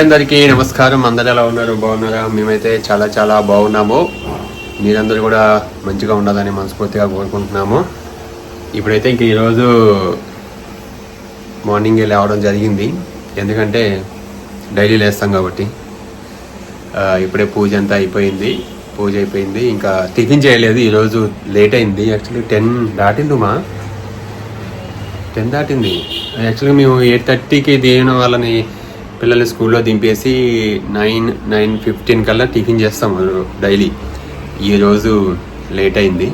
అందరికీ నమస్కారం. అందరు ఎలా ఉన్నారు? బాగున్నారా? మేమైతే చాలా చాలా బాగున్నాము. మీరందరూ కూడా మంచిగా ఉండాలని మనస్ఫూర్తిగా కోరుకుంటున్నాము. ఇప్పుడైతే ఇంక ఈరోజు మార్నింగే లేవడం జరిగింది. ఎందుకంటే డైలీ లేస్తాం కాబట్టి. ఇప్పుడే పూజ అంతా అయిపోయింది. పూజ అయిపోయింది. ఇంకా టిఫిన్ చేయలేదు. ఈరోజు లేట్ అయింది. యాక్చువల్లీ టెన్ దాటింది మా టెన్ దాటింది. యాక్చువల్గా మేము ఎయిట్ థర్టీకి దిగిన వాళ్ళని పిల్లల్ని స్కూల్లో దింపేసి నైన్ నైన్ ఫిఫ్టీన్ కల్లా టిఫిన్ చేస్తాం డైలీ. ఈరోజు లేట్ అయింది.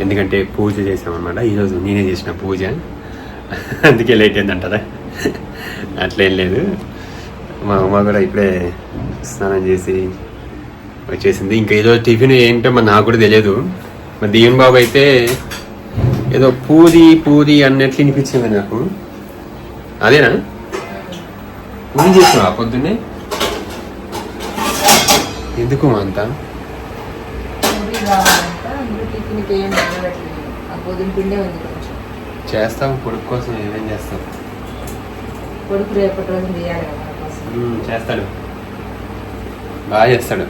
ఎందుకంటే పూజ చేసామన్నమాట. ఈరోజు నేనే చేసిన పూజ. అందుకే లేట్ అయిందంటారా? అట్లేం లేదు. మా అమ్మ కూడా ఇప్పుడే స్నానం చేసి వచ్చేసింది. ఇంకా ఈరోజు టిఫిన్ ఏంటో మరి నాకు కూడా తెలియదు. మరి దీవెన్ బాబు అయితే ఏదో పూరి పూరి అన్నట్లు వినిపించింది నాకు. అదేనా? పూరి చేసినావా పొద్దున్నే? ఎందుకు అంత? ఏం చేస్తావు కొడుకు కోసం ఏమేం చేస్తావు కొడుకు రేపటి రోజు చేస్తాడు. బాగా చేస్తాడు.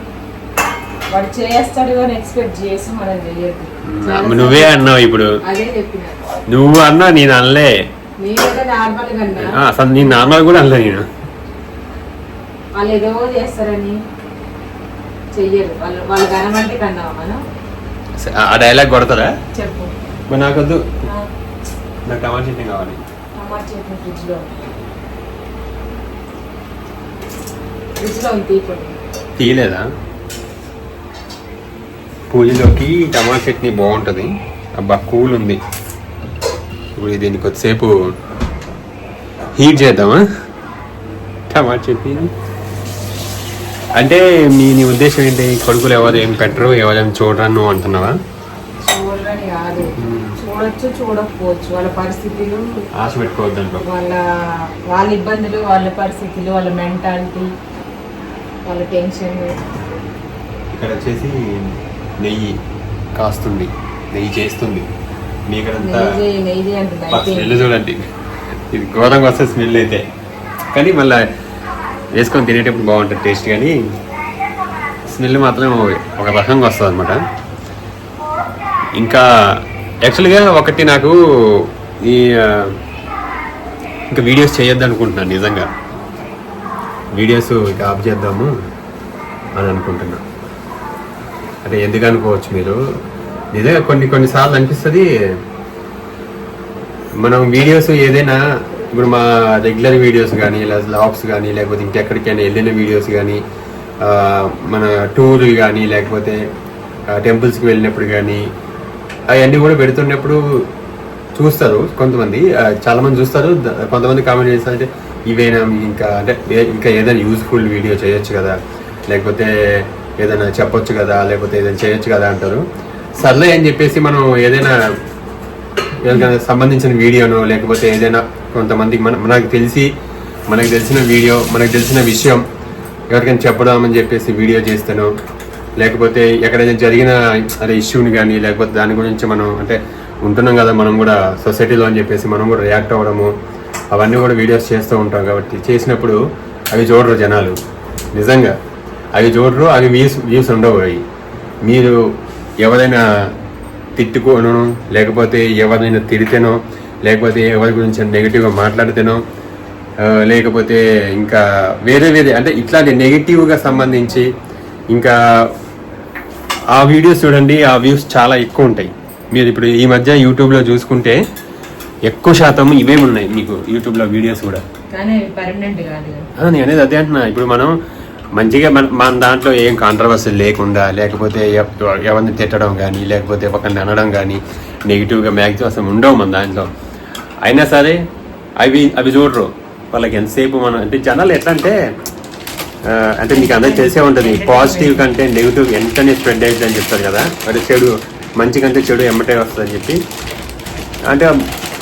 వాడు చేస్తాడు అని ఎక్స్పెక్ట్ చేసి మనం చేయొద్దు నువ్వే అన్నావు ఇప్పుడు. అదే చెప్పిన. నువ్వు అన్నా నేను అనలే. నేనైతే నార్మల్ అసలు నేను నార్మల్ కూడా అనలే నేను. వాళ్ళు ఏదో చేస్తారని చెయ్యరు. వాళ్ళు వాళ్ళు కనమంటే కన్నావా మనం ఆ డైలాగ్ కొడతారా? చెప్పు. మరి నాకొద్దు. నాకు టమాటా చట్నీ కావాలి. టమాటా చట్నీ ఫ్రిడ్జ్లో. తీపండి తీయలేదా? పూజలోకి టమాటా చట్నీ బాగుంటుంది. అబ్బా కూల్ ఉంది. ఇప్పుడు దీన్ని కొద్దిసేపు హీట్ చేద్దామా? టమాటా చట్నీ. అంటే మీ నీ ఉద్దేశం ఏంటి? కొడుకులు ఎవరు ఏం పెట్టరు ఎవరేం చూడరు నువ్వు అంటున్నావా? చూడరని కాదు. చూడొచ్చు చూడకపోవచ్చు. వాళ్ళ పరిస్థితులు ఆశ పెట్టుకోవద్దు అంటావు వాళ్ళ వాళ్ళ ఇబ్బందులు వాళ్ళ పరిస్థితులు వాళ్ళ మెంటాలిటీ వాళ్ళ టెన్షన్. ఇక్కడ వచ్చేసి నెయ్యి కాస్తుంది. నెయ్యి చేస్తుంది. మీ ఇక్కడంతా నెయ్యి అంటుంది చూడండి. ఇది ఘోరంగా వస్తుంది స్మెల్ అయితే. కానీ మళ్ళీ వేసుకొని తినేటప్పుడు బాగుంటుంది టేస్ట్ కానీ స్మెల్ మాత్రం ఒక రకంగా వస్తుంది అనమాట ఇంకా యాక్చువల్గా ఒకటి నాకు ఈ ఇంకా వీడియోస్ చేయొద్దు అనుకుంటున్నాను నిజంగా. వీడియోస్ ఇక ఆఫ్ చేద్దాము అని అనుకుంటున్నా. అంటే ఎందుకు అనుకోవచ్చు మీరు? నిజంగా కొన్ని కొన్నిసార్లు అనిపిస్తుంది మనం వీడియోస్ ఏదైనా ఇప్పుడు మా రెగ్యులర్ వీడియోస్ కానీ లేదా లాబ్స్ కానీ లేకపోతే ఇంకెక్కడికైనా వెళ్ళిన వీడియోస్ కానీ మన టూర్ కానీ లేకపోతే టెంపుల్స్కి వెళ్ళినప్పుడు కానీ అవన్నీ కూడా పెడుతున్నప్పుడు చూస్తారు కొంతమంది. చాలామంది చూస్తారు. కొంతమంది కామెంట్ చేస్తారంటే ఇవేనా ఇంకా అంటే ఇంకా ఏదైనా యూస్ఫుల్ వీడియో చేయొచ్చు కదా? లేకపోతే ఏదైనా చెప్పొచ్చు కదా? లేకపోతే ఏదైనా చేయొచ్చు కదా? అంటారు. సర్లే అని చెప్పేసి మనం ఏదైనా సంబంధించిన వీడియోనో లేకపోతే ఏదైనా కొంతమందికి మన మనకు తెలిసి మనకు తెలిసిన వీడియో మనకు తెలిసిన విషయం ఎవరికైనా చెప్పదామని చెప్పేసి వీడియో చేస్తాను. లేకపోతే ఎక్కడైనా జరిగిన అదే ఇష్యూని కానీ లేకపోతే దాని గురించి మనం అంటే ఉంటున్నాం కదా మనం కూడా సొసైటీలో అని చెప్పేసి మనం కూడా రియాక్ట్ అవ్వడము అవన్నీ కూడా వీడియోస్ చేస్తూ ఉంటాం కాబట్టి చేసినప్పుడు అవి చూడరు జనాలు. నిజంగా. అవి చూడరు అవి వ్యూస్ వ్యూస్ ఉండవు అవి మీరు ఎవరైనా తిట్టుకోను లేకపోతే ఎవరినైనా తిడితేనో లేకపోతే ఎవరి గురించి నెగిటివ్గా మాట్లాడితేనో లేకపోతే ఇంకా వేరే వేరే అంటే ఇట్లాంటి నెగిటివ్గా సంబంధించి ఇంకా ఆ వీడియోస్ చూడండి ఆ వ్యూస్ చాలా ఎక్కువ ఉంటాయి. మీరు ఇప్పుడు ఈ మధ్య యూట్యూబ్లో చూసుకుంటే ఎక్కువ శాతం ఇవే ఉన్నాయి మీకు యూట్యూబ్లో వీడియోస్ కూడా. నేను అనేది అదే అంటున్నా. ఇప్పుడు మనం మంచిగా మన మన దాంట్లో ఏం కాంట్రవర్సీ లేకుండా లేకపోతే ఎవ- ఎవరిని తిట్టడం కానీ లేకపోతే ఒకరిని అనడం కానీ నెగిటివ్గా మ్యాక్సిమం అసలు ఉండవు మన దాంట్లో. అయినా సరే అవి అవి చూడరు. వాళ్ళకి ఎంతసేపు మనం అంటే జనాలు ఎట్లా అంటే అంటే మీకు అందరికి తెలిసే ఉంటుంది పాజిటివ్ కంటే నెగిటివ్ వెంటనే స్ప్రెడ్ అవుతుంది అని చెప్తారు కదా. మరి చెడు మంచి కంటే చెడు ఎమ్మటే వస్తుందని చెప్పి. అంటే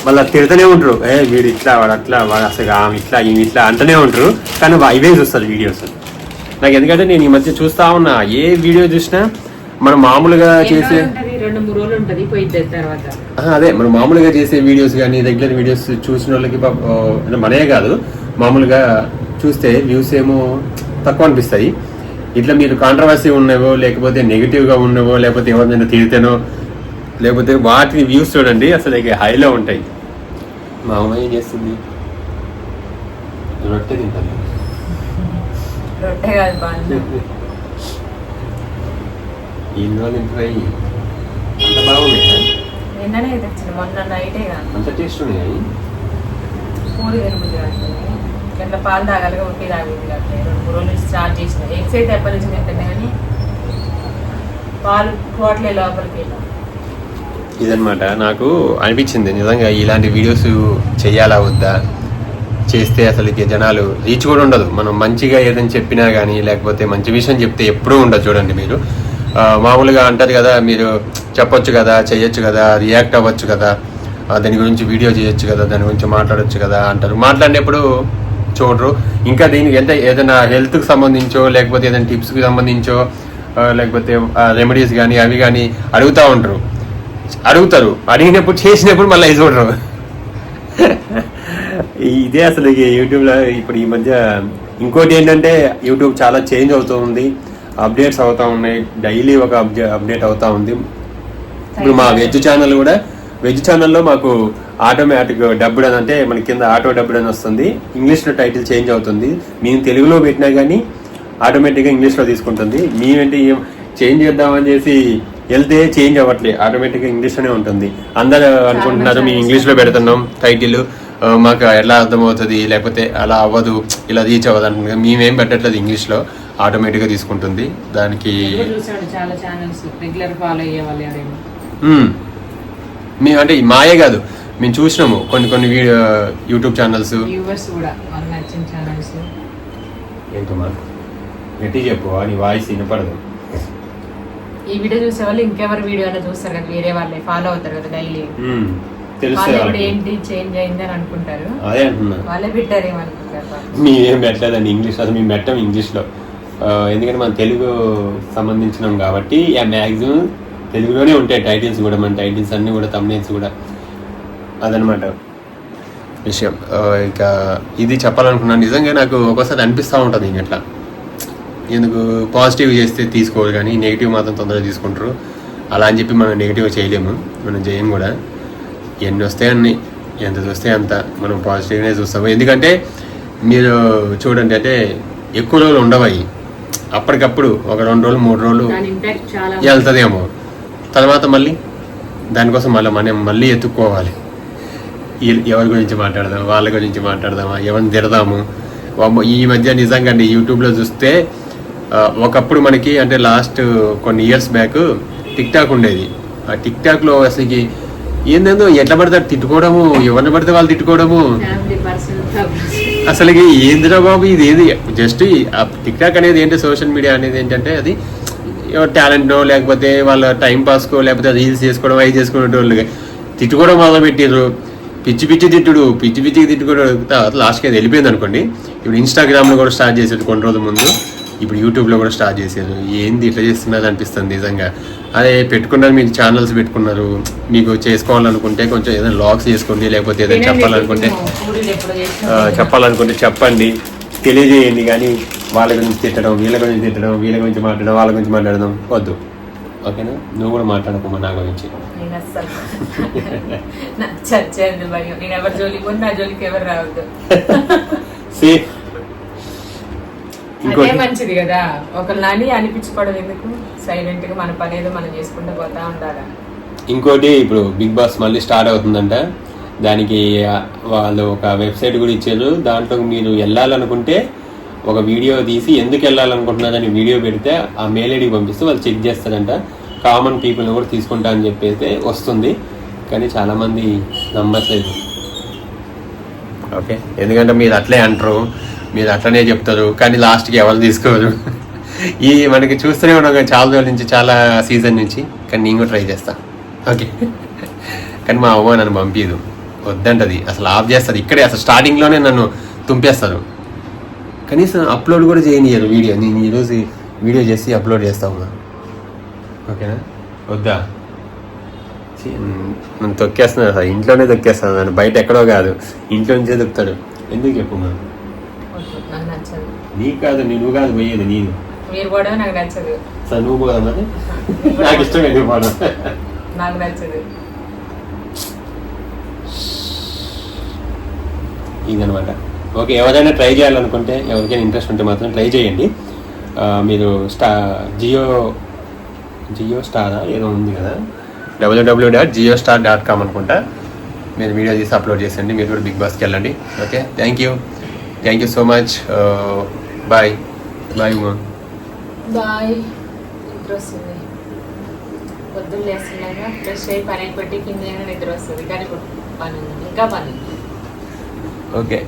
వాళ్ళ తిడుతూనే ఉంటారు. ఏ వీడు ఇట్లా వాడు అట్లా వాడు అసలు ఆమె ఇట్లా ఈమె ఇట్లా అంటూనే ఉంటారు. కానీ వా- ఇవే చూస్తారు వీడియోస్ నాకు ఎందుకంటే నేను ఈ మధ్య చూస్తా ఉన్నా. ఏ వీడియో చూసినా మనం మామూలుగా చేసే? రెండు మూడు రోజులు ఉంటది పోయిద్ది తర్వాత. అదే మనం మామూలుగా చేసే వీడియోస్ కానీ రెగ్యులర్ వీడియోస్ చూసిన వాళ్ళకి మనే కాదు మామూలుగా చూస్తే వ్యూస్ ఏమో తక్కువ అనిపిస్తాయి. ఇట్లా మీరు కాంట్రవర్సీ ఉన్నవో లేకపోతే నెగిటివ్గా ఉన్నవో లేకపోతే ఎవరినైనా తిడితేనో లేకపోతే వాటి వ్యూస్ చూడండి అసలు హైలో ఉంటాయి. మా అమ్మ ఏం చేస్తుంది? రొట్టె తింటాను రొట్టె కాదు అంత బాగున్నాయి నిన్ననే తెచ్చిన మొన్న నైటే కాదు. అంత టేస్ట్ ఉన్నాయి పూరి తిరుగుతుంది ఇట్లా పాలు తాగాలిగా ఉట్టి తాగుతుంది కాబట్టి రెండు రోజులు స్టార్ట్ చేసిన. ఎగ్స్ అయితే తింటాను కానీ పాలు పోట్లే లోపలికి వెళ్ళాం. ఇదనమాట నాకు అనిపించింది నిజంగా ఇలాంటి వీడియోస్ చేయాలా వద్దా? చేస్తే అసలు జనాలు రీచ్ కూడా ఉండదు. మనం మంచిగా ఏదైనా చెప్పినా కానీ లేకపోతే మంచి విషయం చెప్తే ఎప్పుడూ ఉండదు చూడండి మీరు. మామూలుగా అంటారు కదా మీరు చెప్పొచ్చు కదా చేయొచ్చు కదా రియాక్ట్ అవ్వచ్చు కదా దాని గురించి వీడియో చేయొచ్చు కదా దాని గురించి మాట్లాడొచ్చు కదా అంటారు. మాట్లాడినప్పుడు చూడరు. ఇంకా దీనికి ఎంత ఏదైనా హెల్త్కి సంబంధించో లేకపోతే ఏదైనా టిప్స్కి సంబంధించో లేకపోతే రెమెడీస్ కానీ అవి కానీ అడుగుతూ ఉంటారు. అడుగుతారు. అడిగినప్పుడు చేసినప్పుడు మళ్ళీ చూడరు. ఇదే అసలు ఈ యూట్యూబ్లో ఇప్పుడు ఈ మధ్య ఇంకోటి ఏంటంటే యూట్యూబ్ చాలా చేంజ్ అవుతూ ఉంది. అప్డేట్స్ అవుతా ఉన్నాయి. డైలీ ఒక అప్డేట్ అవుతా ఉంది. ఇప్పుడు మా వెజ్ ఛానల్ కూడా వెజ్ ఛానల్లో మాకు ఆటోమేటిక్ డబ్బుడ్ అని అంటే మన కింద ఆటో డబ్బుడ్ అని వస్తుంది. ఇంగ్లీష్లో టైటిల్ చేంజ్ అవుతుంది. మేము తెలుగులో పెట్టినా కానీ ఆటోమేటిక్గా ఇంగ్లీష్లో తీసుకుంటుంది. మేమేంటి చేంజ్ చేద్దామని చేసి వెళ్తే చేంజ్ అవ్వట్లే. ఆటోమేటిక్గా ఇంగ్లీష్లోనే ఉంటుంది. అందరూ అనుకుంటున్నారు మేము ఇంగ్లీష్లో పెడుతున్నాం టైటిల్. మాకు ఎలా అర్థమవుతుంది? లేకపోతే అలా అవ్వదు ఇలా రీచ్ అవ్వదు అంటున్నారు మేమేం పెట్టట్లేదు ఇంగ్లీష్లో ఆటోమేటిక్గా తీసుకుంటుంది. దానికి చూసాడు చాలా ఛానల్స్ రెగ్యులర్ ఫాలో అయ్యే వాళ్ళు ఎవరేమో. మ్మ్. అంటే మాయే కాదు మేము చూసినాము కొన్ని కొన్ని వీడియో యూట్యూబ్ ఛానల్స్ ఏంటమ్మా గట్టి చెప్పు నీ వాయిస్ వినపడదు. ఈ వీడియో చూసే వాళ్ళు ఇంకెవరి వీడియో అయినా చూస్తారు కదా వేరే వాళ్ళే ఫాలో అవుతారు కదా డైలీ. ఏంటి చేంజ్ అయింది అని అనుకుంటారు. అదే అంటున్నా. వాళ్ళే పెట్టారేమనుకుంటారు పాపం. మేమేం పెట్టలేదండి ఇంగ్లీష్ అసలు మేము పెట్టాం ఇంగ్లీష్లో. ఎందుకంటే మన తెలుగు సంబంధించినాం కాబట్టి ఆ మ్యాక్సిమం తెలుగులోనే ఉంటాయి టైటిల్స్ కూడా మన టైటిల్స్ అన్నీ కూడా తమ్నేల్స్ కూడా. అదనమాట విషయం. ఇంకా ఇది చెప్పాలనుకున్నాను నిజంగా నాకు ఒక్కోసారి అనిపిస్తూ ఉంటుంది ఇంకట్లా ఎందుకు పాజిటివ్ చేస్తే తీసుకోరు కానీ నెగిటివ్ మాత్రం తొందరగా తీసుకుంటారు. అలా అని చెప్పి మనం నెగిటివ్ చేయలేము మనం చేయం కూడా. ఎన్ని వస్తే అన్ని ఎంత చూస్తే అంత మనం పాజిటివ్గానే చూస్తాము ఎందుకంటే మీరు చూడండి అంటే ఎక్కువ రోజులు ఉండవు అవి. అప్పటికప్పుడు ఒక రెండు రోజులు మూడు రోజులు వెళ్తుందేమో. తర్వాత మళ్ళీ దానికోసం మళ్ళీ మనం మళ్ళీ ఎత్తుక్కోవాలి. ఎవరి గురించి మాట్లాడదాం వాళ్ళ గురించి మాట్లాడదామా ఎవరిని తిడదాము? ఈ మధ్య నిజంగా అండి యూట్యూబ్లో చూస్తే ఒకప్పుడు మనకి అంటే లాస్ట్ కొన్ని ఇయర్స్ బ్యాక్ టిక్ టాక్ ఉండేది. ఆ టిక్ టాక్లో అసలుకి ఏందేందో ఎట్లా పడితే తిట్టుకోవడము ఎవరిని పడితే వాళ్ళు తిట్టుకోవడము. అసలు అసలుకి ఏందిరా బాబు ఇది ఏది? జస్ట్ టిక్ టాక్ అనేది ఏంటి సోషల్ మీడియా అనేది ఏంటంటే అది టాలెంట్నో లేకపోతే వాళ్ళ టైం పాస్కో లేకపోతే రీల్స్ చేసుకోవడం అవి చేసుకునేటోళ్ళు తిట్టుకోవడం మొదలు పెట్టారు పిచ్చి పిచ్చి తిట్టుడు పిచ్చి పిచ్చి తిట్టుకోవడం తర్వాత లాస్ట్కి అది వెళ్ళిపోయింది అనుకోండి. ఇప్పుడు ఇన్స్టాగ్రామ్లో కూడా స్టార్ట్ చేశారు కొన్ని రోజుల ముందు. ఇప్పుడు యూట్యూబ్లో కూడా స్టార్ట్ చేశారు ఏంది ఇట్లా చేస్తున్నది అనిపిస్తుంది నిజంగా. అదే పెట్టుకున్నారు మీకు ఛానల్స్ పెట్టుకున్నారు. మీకు చేసుకోవాలనుకుంటే కొంచెం ఏదైనా లాగ్స్ చేసుకోండి లేకపోతే ఏదైనా చెప్పాలనుకుంటే. చెప్పాలనుకుంటే చెప్పండి. తెలియజేయండి కానీ వాళ్ళ గురించి తిట్టడం వీళ్ళ గురించి తిట్టడం వీళ్ళ గురించి మాట్లాడడం వాళ్ళ గురించి మాట్లాడడం వద్దు. ఓకేనా? నువ్వు కూడా మాట్లాడకమ్మా నా గురించి? నాకు చచ్చేది భయం. నేను ఎవరి జోలికి నా జోలికి ఎవరు రావద్దు. సే అదే మంచిది కదా. ఒకళ్ళని అనిపించుకోవడం ఎందుకు? సైలెంట్గా మన పని ఏదో మనం చేసుకుంటూ పోతా ఉండాలి? ఇంకోటి ఇప్పుడు బిగ్ బాస్ మళ్ళీ స్టార్ట్ అవుతుందంట. దానికి వాళ్ళు ఒక వెబ్సైట్ కూడా ఇచ్చారు. దాంట్లో మీరు వెళ్ళాలనుకుంటే ఒక వీడియో తీసి ఎందుకు వెళ్ళాలనుకుంటున్నారని వీడియో పెడితే ఆ మెయిల్ ఐడికి పంపిస్తే వాళ్ళు చెక్ చేస్తారంట. కామన్ పీపుల్ని కూడా తీసుకుంటా అని చెప్పి అయితే వస్తుంది. కానీ చాలామంది నమ్మట్లేదు. ఓకే. ఎందుకంటే మీరు అట్లే అంటారు. మీరు అట్లనే చెప్తారు కానీ లాస్ట్కి ఎవరు తీసుకోరు. ఈ మనకి చూస్తూనే ఉన్నాం చాలా రోజుల నుంచి చాలా సీజన్ నుంచి. కానీ నేను కూడా ట్రై చేస్తా. ఓకే కానీ మా అవ్వ నన్ను పంపించదు వద్దంటది. అసలు ఆఫ్ చేస్తారు ఇక్కడే అసలు స్టార్టింగ్లోనే నన్ను తుంపేస్తారు. కనీసం అప్లోడ్ కూడా చేయనియరు వీడియో. నేను ఈరోజు వీడియో చేసి అప్లోడ్ చేస్తాను ఓకేనా వద్దా? నన్ను తొక్కేస్తున్నాను అసలు ఇంట్లోనే తొక్కేస్తాను నన్ను బయట ఎక్కడో కాదు. ఇంట్లో నుంచే తొక్కుతాడు. ఎందుకు చెప్పు మనం నీకు కాదు నువ్వు కాదు పోయేది నేను. మీరు కూడా నాకు నచ్చదు. సరే నువ్వు పోదాం నాకు ఇష్టమే నువ్వు పోవడం నాకు నచ్చదు. ఇదనమాట ఓకే ఎవరైనా ట్రై చేయాలనుకుంటే ఎవరికైనా ఇంట్రెస్ట్ ఉంటే మాత్రం ట్రై చేయండి. మీరు స్టా జియో జియో స్టారా? ఏదో ఉంది కదా. W W dot Jio star dot com అనుకుంటా. మీరు వీడియో తీసి అప్లోడ్ చేసండి మీరు కూడా బిగ్ బాస్కి వెళ్ళండి. Okay thank you. Thank you so much. Bye bye Uma bye నిద్ర వస్తుంది. పొద్దున్న లేస్తున్నాగా ఫ్రెష్ అయ్యి పని పెట్టి కింద నిద్ర వస్తుంది. కానీ ఇప్పుడు పని ఉంది. ఇంకా పని ఉంది. ఓకే